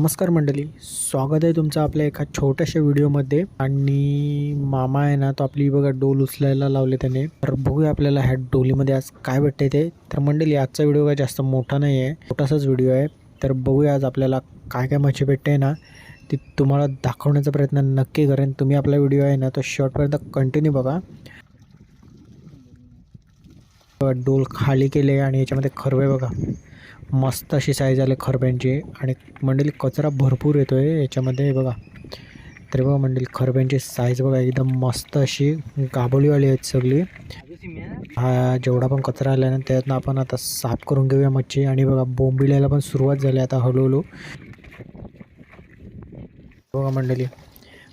नमस्कार मंडळी स्वागत आहे तुमचं आपल्या एका छोट्याशा व्हिडिओमध्ये. आणि मामा आहे ना तो आपली बघा डोल उचलायला लावले त्याने. तर बघूया आपल्याला ह्या डोलीमध्ये आज काय भेटते ते. तर मंडळी आजचा व्हिडिओ काय जास्त मोठा नाही आहे छोटासाच व्हिडिओ आहे. तर बघूया आज आपल्याला काय काय मच्छी भेटते ना ती तुम्हाला दाखवण्याचा प्रयत्न नक्की करेन. तुम्ही आपला व्हिडिओ आहे ना तो शॉर्टपर्यंत कंटिन्यू बघा. बघा, डोल खाली केले आणि याच्यामध्ये खरवे बघा. मस्त अशी साईज आले खरब्यांची आणि मंडळी कचरा भरपूर येतो आहे याच्यामध्ये बघा. तरी बघा मंडळी खरब्यांची साईज बघा एकदम मस्त अशी गाबोलीवाली आहेत सगळी. हा जेवढा पण कचरा आला ना त्यातनं आपण आता साफ करून घेऊया मच्छी. आणि बघा बोंबिल्याला पण सुरुवात झाली आता हळूहळू. बघा मंडळी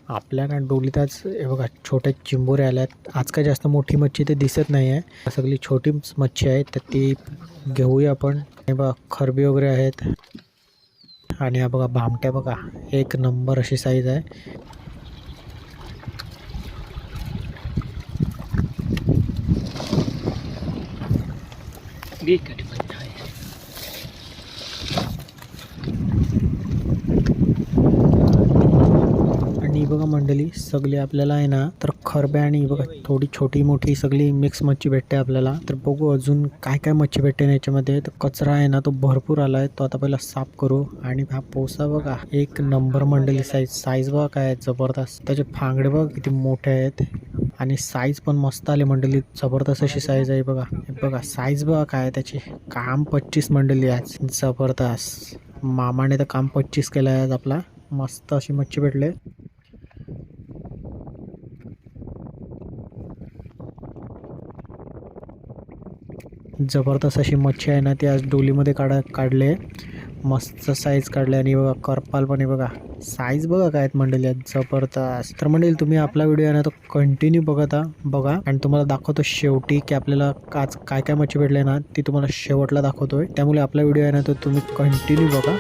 आपल्या ना डोलीत आज हे बघा छोट्या चिंबोरे आल्या आज काय जास्त मोठी मच्छी ते दिसत नाही आहे सगळी छोटी मच्छी आहे तर ती घेऊया आपण. हे भी खरबी वगैरे आहेत. आणि हा बघा एक नंबर अशी साईज आहे. आणि बघा मंडळी सगळी आपल्याला आहे ना तर खरब्या आणि बघा थोडी छोटी मोठी सगळी मिक्स मच्छी भेटते आपल्याला. तर बघू अजून काय काय मच्छी भेटते याच्यामध्ये. तर कचरा आहे ना तो भरपूर आला आहे तो आता पहिला साफ करू. आणि हा पोसा बघा एक नंबर मंडळी साईज साईज बघा काय आहे, जबरदस्त. त्याचे फांगडे बघा किती मोठे आहेत. आणि साईज पण मस्त आले मंडळी जबरदस्त अशी साईज आहे बघा. बघा साईज बघा काय आहे त्याची. काम पच्चीस मंडळी आज जबरदस्त. मामाने तर काम पच्चीस केलं आहे आज आपला. मस्त अशी मच्छी भेटले. जबरदस्त अशी मच्छी आहे ना ती आज डोलीमध्ये काढा काढले. मस्त साईज काढले आणि बघा करपाल पण आहे बघा. साईज बघा काय आहेत मंडळी आहेत जबरदस्त. तर मंडळी तुम्ही आपला व्हिडिओ आहे ना तो कंटिन्यू बघत बघा. आणि तुम्हाला दाखवतो शेवटी की आपल्याला आज काय काय मच्छी भेटले ना ती तुम्हाला शेवटला दाखवतोय. त्यामुळे आपला व्हिडिओ आहे ना तो तुम्ही कंटिन्यू बघा.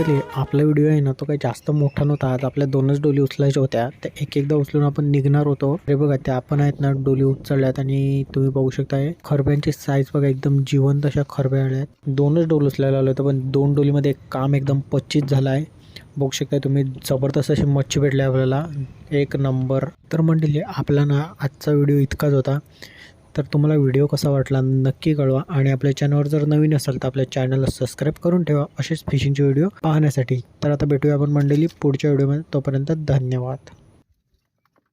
तर आपला व्हिडिओ आहे ना तो काही जास्त मोठा नव्हता. आज आपल्या दोनच डोली उचलायच्या होत्या. त्या एक एकदा उचलून आपण निघणार होतो. अरे बघा त्या आपण आहेत ना डोली उचलल्यात आणि तुम्ही बघू शकताय. खरब्यांची साईज बघा एकदम जिवंत अशा खरब्या आल्या आहेत दोनच डोल उचलायला आलो होतं पण दोन डोलीमध्ये काम एकदम पच्चीस झालं आहे बघू शकताय तुम्ही जबरदस्त अशी मच्छी भेटली आपल्याला. एक नंबर. तर मंडळी आपला ना आजचा व्हिडिओ इतकाच होता. तर तुम्हाला व्हिडिओ कसा वाटला नक्की कळवा. आणि आपल्या चॅनलवर जर नवीन असाल तर आपल्या चॅनलला सबस्क्राईब करून ठेवा. असेच फिशिंगचे व्हिडिओ पाहण्यासाठी. तर आता भेटूया आपण मंडळी पुढच्या व्हिडिओमध्ये तोपर्यंत धन्यवाद.